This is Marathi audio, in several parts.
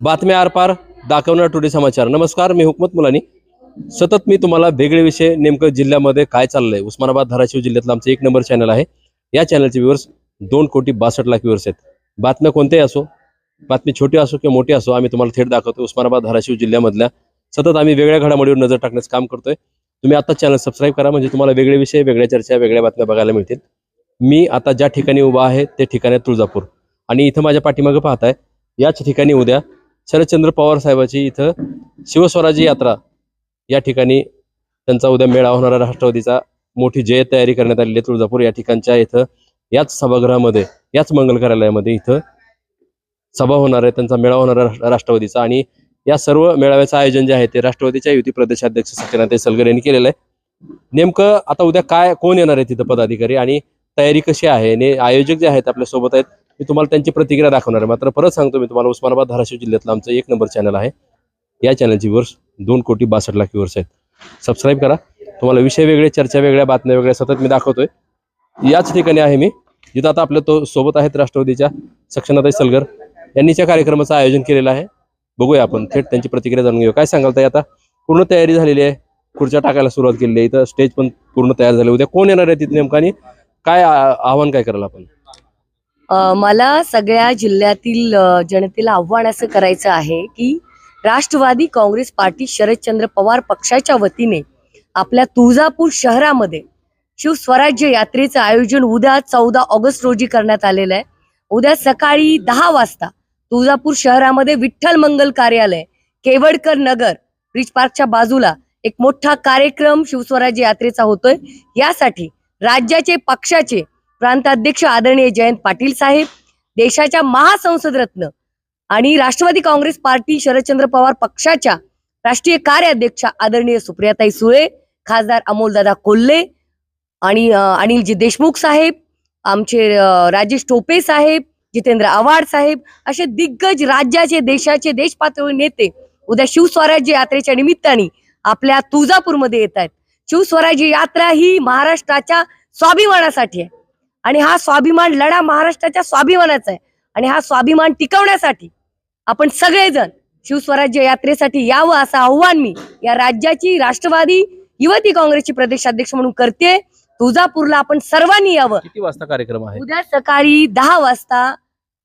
बातम्या आरपार दाखवणार टुडे समाचार. नमस्कार मी हुकमत मुलानी. सतत मी तुम्हाला वेगळे विषय नेमकं जिल्ह्यामध्ये काय चाललंय? उस्मानाबाद धाराशिव जिल्ह्यातलं आमचं एक नंबर चॅनल आहे. या चॅनलचे व्ह्युअर्स दोन कोटी बासष्ट लाख व्ह्युअर्स आहेत. बातम्या कोणत्याही असो बातमी छोटी असो किंवा मोठी असो आम्ही तुम्हाला थेट दाखवतो उस्मानाबाद धाराशिव जिल्ह्यामधल्या. सतत आम्ही वेगळ्या घडामोडीवर नजर टाकण्याचं काम करतोय. तुम्ही आता चॅनल सबस्क्राईब करा म्हणजे तुम्हाला वेगळे विषय वेगळ्या चर्चा वेगळ्या बातम्या बघायला मिळतील. मी आता ज्या ठिकाणी उभा आहे ते ठिकाण आहे तुळजापूर. आणि इथं माझ्या पाठीमागं पाहताय याच ठिकाणी उद्या शरदचंद्र पवार साहेबाची इथं शिवस्वराज्य यात्रा या ठिकाणी त्यांचा उद्या मेळा होणारा राष्ट्रवादीचा मोठी जय तयारी करण्यात आलेली आहे. तुळजापूर या ठिकाणच्या इथं याच सभागृहामध्ये याच मंगल कार्यालयामध्ये इथं सभा होणार आहे. त्यांचा मेळावा होणार आहे राष्ट्रवादीचा आणि या सर्व मेळाव्याचं आयोजन जे आहे ते राष्ट्रवादीच्या युती प्रदेशाध्यक्ष सत्यनारायण सलगर यांनी केलेलं आहे. नेमकं आता उद्या काय कोण येणार आहे तिथं पदाधिकारी आणि तयारी कशी आहे? आणि आयोजक जे आहेत आपल्यासोबत आहेत मी तुम्हाला त्यांची प्रतिक्रिया दाखवणार आहे. मात्र परत सांगतो मी तुम्हाला उस्मानाबाद धाराशिव जिल्ह्यातलं आमचं एक नंबर चॅनल आहे. या चॅनलची व्ह्युअर्स दोन कोटी बासष्ट लाख व्ह्युअर्स आहेत. सबस्क्राईब करा. तुम्हाला विषय वेगळे चर्चा वेगळ्या बातम्या वेगळ्या सतत मी दाखवतोय. याच ठिकाणी आहे मी जिथं आता आपल्या तो सोबत आहेत राष्ट्रवादीच्या सक्षनाताई सलगर. यांनीच्या कार्यक्रमाचं आयोजन केलेलं आहे बघूया आपण. थेट त्यांची प्रतिक्रिया जाणून घेऊ. काय सांगाल ताई आता? पूर्ण तयारी झालेली आहे. खुर्च्या टाकायला सुरुवात केलेली आहे. इथं स्टेज पण पूर्ण तयार झाले. उद्या कोण येणार आहे तिथे नेमकं आणि काय आव्हान काय करायला आपण? मला सगळ्या जिल्ह्यातील जनतेला आव्हान असं करायचं आहे की राष्ट्रवादी काँग्रेस पार्टी शरदचंद्र पवार पक्षाच्या वतीने आपल्या तुळजापूर शहरामध्ये शिवस्वराज्य यात्रेचं आयोजन उद्या चौदा ऑगस्ट रोजी करण्यात आलेलं आहे. उद्या सकाळी दहा वाजता तुळजापूर शहरामध्ये विठ्ठल मंगल कार्यालय केवडकर नगर ब्रिज पार्कच्या बाजूला एक मोठा कार्यक्रम शिवस्वराज्य यात्रेचा होतोय. यासाठी राज्याचे पक्षाचे प्रांताध्यक्ष आदरणीय जयंत पाटील साहेब देशाच्या महासंसद रत्न आणि राष्ट्रवादी काँग्रेस पार्टी शरदचंद्र पवार पक्षाच्या राष्ट्रीय कार्याध्यक्षा आदरणीय सुप्रियाताई सुळे खासदार अमोलदादा कोल्हे आणि अनिलजी देशमुख साहेब आमचे राजेश टोपे साहेब जितेंद्र आव्हाड साहेब असे दिग्गज राज्याचे देशाचे देशपातळीवर नेते उद्या शिवस्वराज्य यात्रेच्या निमित्ताने आपल्या तुळजापूरमध्ये येत आहेत. शिवस्वराज्य यात्रा ही महाराष्ट्राच्या स्वाभिमानासाठी आहे. आणि हा स्वाभिमान लढा महाराष्ट्राच्या स्वाभिमानाचा आहे. आणि हा स्वाभिमान टिकवण्यासाठी आपण सगळेजण शिवस्वराज्य यात्रेसाठी यावं असं आव्हान मी या राज्याची राष्ट्रवादी युवती काँग्रेसची प्रदेशाध्यक्ष म्हणून करते. तुळजापूरला आपण सर्वांनी यावं. किती वाजता कार्यक्रम आहे? उद्या सकाळी दहा वाजता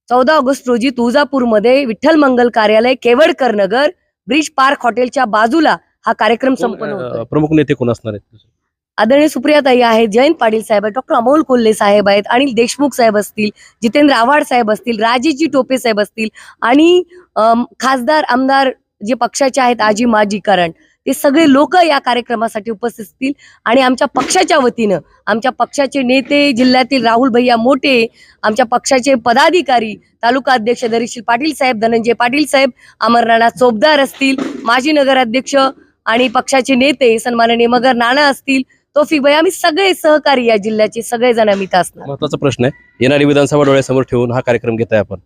चौदा ऑगस्ट रोजी तुळजापूरमध्ये विठ्ठल मंगल कार्यालय केवडकर नगर ब्रिज पार्क हॉटेलच्या बाजूला हा कार्यक्रम संपन्न प्रमुख नेते कोण असणार आहेत? आदरणीय सुप्रियाताई आहेत जयंत पाटील साहेब आहेत डॉक्टर अमोल कोल्हे साहेब आहेत अनिल देशमुख साहेब असतील जितेंद्र आव्हाड साहेब असतील राजेजी टोपे साहेब असतील आणि खासदार आमदार जे पक्षाचे आहेत आजी माजी कारण ते सगळे लोक या कार्यक्रमासाठी उपस्थित असतील. आणि आमच्या पक्षाच्या वतीनं आमच्या पक्षाचे नेते जिल्ह्यातील राहुल भैया मोठे आमच्या पक्षाचे पदाधिकारी तालुका अध्यक्ष दरीशील पाटील साहेब धनंजय पाटील साहेब अमरनाथ चोपदार असतील माजी नगराध्यक्ष आणि पक्षाचे नेते सन्माननीय मगर नाना असतील तोफिक भाई आम्ही सगळे सहकारी या जिल्ह्याचे सगळे जण आम्ही इथं असणार. महत्त्वाचा प्रश्न आहे. येणारी विधानसभा डोळ्यासमोर ठेवून हा कार्यक्रम घेताय आपण.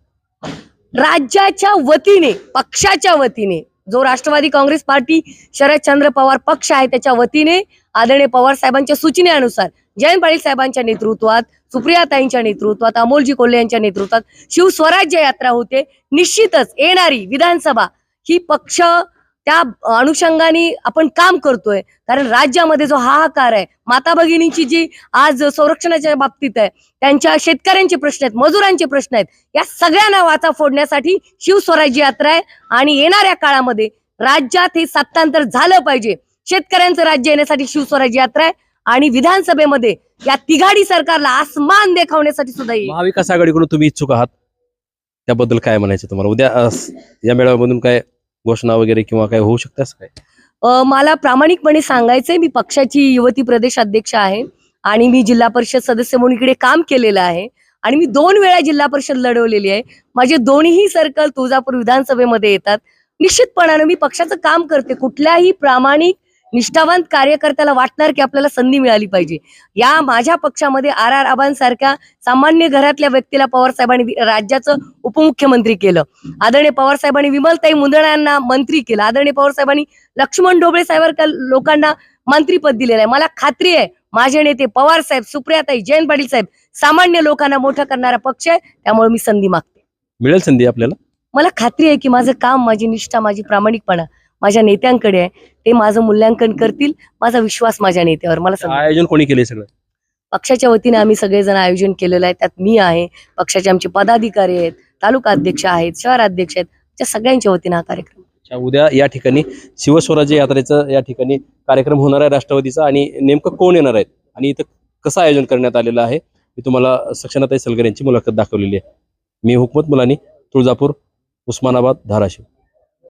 राज्याच्या वतीने पक्षाच्या वतीने जो राष्ट्रवादी काँग्रेस पार्टी शरदचंद्र पवार पक्ष आहे त्याच्या वतीने आदरणीय पवार साहेबांच्या सूचनेनुसार जयंत पाटील साहेबांच्या नेतृत्वात सुप्रियाताईंच्या नेतृत्वात अमोलजी कोल्हे यांच्या नेतृत्वात शिवस्वराज्य यात्रा होते. निश्चितच येणारी विधानसभा ही पक्ष त्या अनुषंगाने आपण काम करतोय. कारण राज्यामध्ये जो हाहाकार आहे माता भगिनींची जी आज संरक्षणाच्या बाबतीत आहे त्यांच्या शेतकऱ्यांचे प्रश्न आहेत मजुरांचे प्रश्न आहेत या सगळ्यांना वाचा फोडण्यासाठी शिवस्वराज्य यात्रा आहे. आणि येणाऱ्या काळामध्ये राज्यात हे सत्तांतर झालं पाहिजे. शेतकऱ्यांचं राज्य येण्यासाठी शिवस्वराज्य यात्रा आहे. आणि विधानसभेमध्ये या तिघाडी सरकारला आसमान देखावण्यासाठी सुद्धा येईल. महाविकास आघाडीकडून तुम्ही इच्छुक आहात? त्याबद्दल काय म्हणायचं तुम्हाला? उद्या या मेळाव्यामधून काय घोषणा वगैरे किंवा काय होऊ शकते असं काय मला प्रामाणिकपणे सांगायचंय मी पक्षाची युवती प्रदेश अध्यक्ष आहे आणि मी जिल्हा परिषद सदस्य म्हणून इकडे काम केलेलं आहे आणि मी दोन वेळा जिल्हा परिषद लढवलेली आहे. माझे दोन्ही सर्कल तुळजापूर विधानसभेमध्ये येतात. निश्चितपणानं मी पक्षाचं काम करते. कुठल्याही प्रामाणिक निष्ठावंत कार्यकर्त्याला वाटणार की आपल्याला संधी मिळाली पाहिजे. या माझ्या पक्षामध्ये आर आर आबांसारख्या सामान्य घरातल्या व्यक्तीला पवार साहेबांनी राज्याचं उपमुख्यमंत्री केलं. आदरणीय पवार साहेबांनी विमलताई मुंदडा यांना मंत्री केलं. आदरणीय पवार साहेबांनी लक्ष्मण ढोबळे साहेबांच्या लोकांना मंत्रीपद दिलेलं आहे. मला खात्री आहे माझे नेते पवार साहेब सुप्रियाताई जयंत पाटील साहेब सामान्य लोकांना मोठं करणारा पक्ष आहे. त्यामुळे मी संधी मागते. मिळेल संधी आपल्याला? मला खात्री आहे की माझं काम माझी निष्ठा माझी प्रामाणिकपणा माझ्या नेत्यांकडे आहे. ते माझं मूल्यांकन करतील. माझा विश्वास माझ्या नेत्यावर. मला आयोजन कोणी केले सगळं? पक्षाच्या वतीने आम्ही सगळेजण आयोजन केलेलं आहे. त्यात मी आहे. पक्षाचे आमचे पदाधिकारी आहेत. तालुका अध्यक्ष आहेत. शहर अध्यक्ष आहेत. त्या सगळ्यांच्या वतीने हा कार्यक्रम. उद्या या ठिकाणी शिवस्वराज्य यात्रेचं या ठिकाणी कार्यक्रम होणार आहे राष्ट्रवादीचा आणि नेमकं कोण येणार आहेत? आणि इथं कसं आयोजन करण्यात आलेलं आहे? मी तुम्हाला सक्षनाताई सलगर यांची मुलाखत दाखवलेली आहे. मी हुकमत मुलानी तुळजापूर उस्मानाबाद धाराशिव.